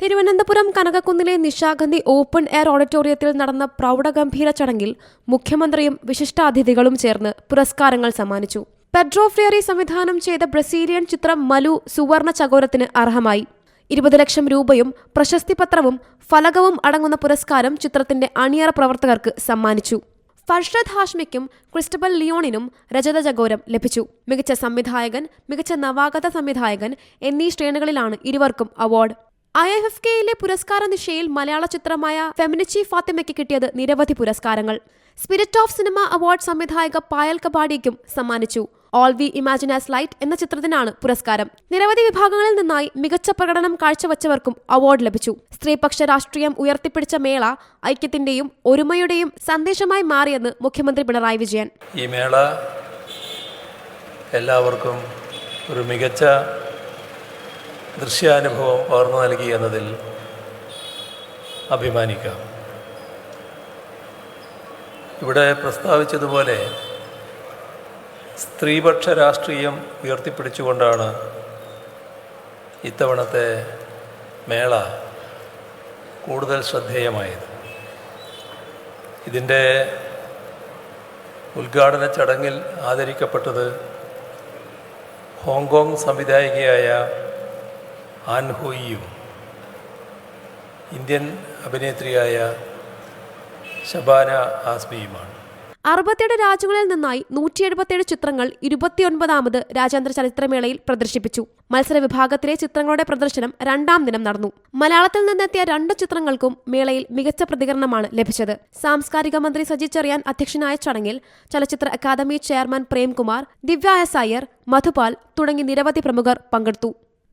തിരുവനന്തപുരം കനകക്കുന്നിലെ Nishagandhi open air ഓഡിറ്റോറിയത്തിൽ നടന്ന പ്രൗഢഗംഭീര ചടങ്ങിൽ മുഖ്യമന്ത്രിയും വിശിഷ്ടാതിഥികളും ചേർന്ന് പുരസ്കാരങ്ങൾ സമ്മാനിച്ചു. പെഡ്രോ ഫ്രിയറി സംവിധാനം ചെയ്ത ബ്രസീലിയൻ ചിത്രം മലു സുവർണ ചകോരത്തിന് അർഹമായി. ഇരുപത് ലക്ഷം രൂപയും പ്രശസ്തിപത്രവും ഫലകവും അടങ്ങുന്ന പുരസ്കാരം ചിത്രത്തിന്റെ അണിയറ പ്രവർത്തകർക്ക് സമ്മാനിച്ചു. ഫർഷദ് ഹാഷ്മിക്കും ക്രിസ്റ്റബൽ ലിയോണിനും രജത ജഗോരം ലഭിച്ചു. മികച്ച സംവിധായകൻ മികച്ച നവാഗത സംവിധായകൻ എന്നീ ശ്രേണികളിലാണ് ഇരുവർക്കും അവാർഡ്. ഐ എഫ് എഫ് കെയിലെ പുരസ്കാര നിശയിൽ മലയാള ചിത്രമായ ഫെമിനിച്ചി ഫാത്തിമയ്ക്ക് കിട്ടിയത് നിരവധി പുരസ്കാരങ്ങൾ. സ്പിരിറ്റ് ഓഫ് സിനിമ അവാർഡ് സംവിധായക പായൽ കബാഡിക്കും സമ്മാനിച്ചു. ഓൾ വി ഇമാജിനാസ് ലൈറ്റ് എന്ന ചിത്രത്തിനാണ് പുരസ്കാരം. നിരവധി വിഭാഗങ്ങളിൽ നിന്നായി മികച്ച പ്രകടനം കാഴ്ചവച്ചവർക്കും അവാർഡ് ലഭിച്ചു. സ്ത്രീപക്ഷ രാഷ്ട്രീയം ഉയർത്തിപ്പിടിച്ച മേള ഐക്യത്തിന്റെയും ഒരുമയുടെയും സന്ദേശമായി മാറിയെന്ന് മുഖ്യമന്ത്രി പിണറായി വിജയൻ. ഈ മേള എല്ലാവർക്കും ഒരു മികച്ച ദൃശ്യാനുഭവം പകർന്നു നൽകി എന്നതിൽ അഭിമാനിക്കാം. ഇവിടെ പ്രസ്താവിച്ചതുപോലെ സ്ത്രീപക്ഷ രാഷ്ട്രീയം ഉയർത്തിപ്പിടിച്ചുകൊണ്ടാണ് ഇത്തവണത്തെ മേള കൂടുതൽ ശ്രദ്ധേയമായത്. ഇതിന്റെ ഉദ്ഘാടന ചടങ്ങിൽ ആദരിക്കപ്പെട്ടത് ഹോങ്കോങ് സംവിധായികയായ ആൻ ഹൂയിയും ഇന്ത്യൻ അഭിനേത്രിയായ ശബാന ആസ്മിയുമാണ്. അറുപത്തിയേഴ് രാജ്യങ്ങളിൽ നിന്നായി നൂറ്റി എഴുപത്തിയേഴ് ചിത്രങ്ങൾ ഇരുപത്തിയൊൻപതാമത് രാജ്യാന്തര ചലച്ചിത്രമേളയിൽ പ്രദർശിപ്പിച്ചു. മത്സര വിഭാഗത്തിലെ ചിത്രങ്ങളുടെ പ്രദർശനം രണ്ടാം ദിനം നടന്നു. മലയാളത്തിൽ നിന്നെത്തിയ രണ്ട് ചിത്രങ്ങൾക്കും മേളയിൽ മികച്ച പ്രതികരണമാണ് ലഭിച്ചത്. സാംസ്കാരിക മന്ത്രി സജി ചെറിയാൻ അധ്യക്ഷനായ ചടങ്ങിൽ ചലച്ചിത്ര academy chairman Premkumar Divya S Iyer Madhupal തുടങ്ങി നിരവധി പ്രമുഖർ പങ്കെടുത്തു.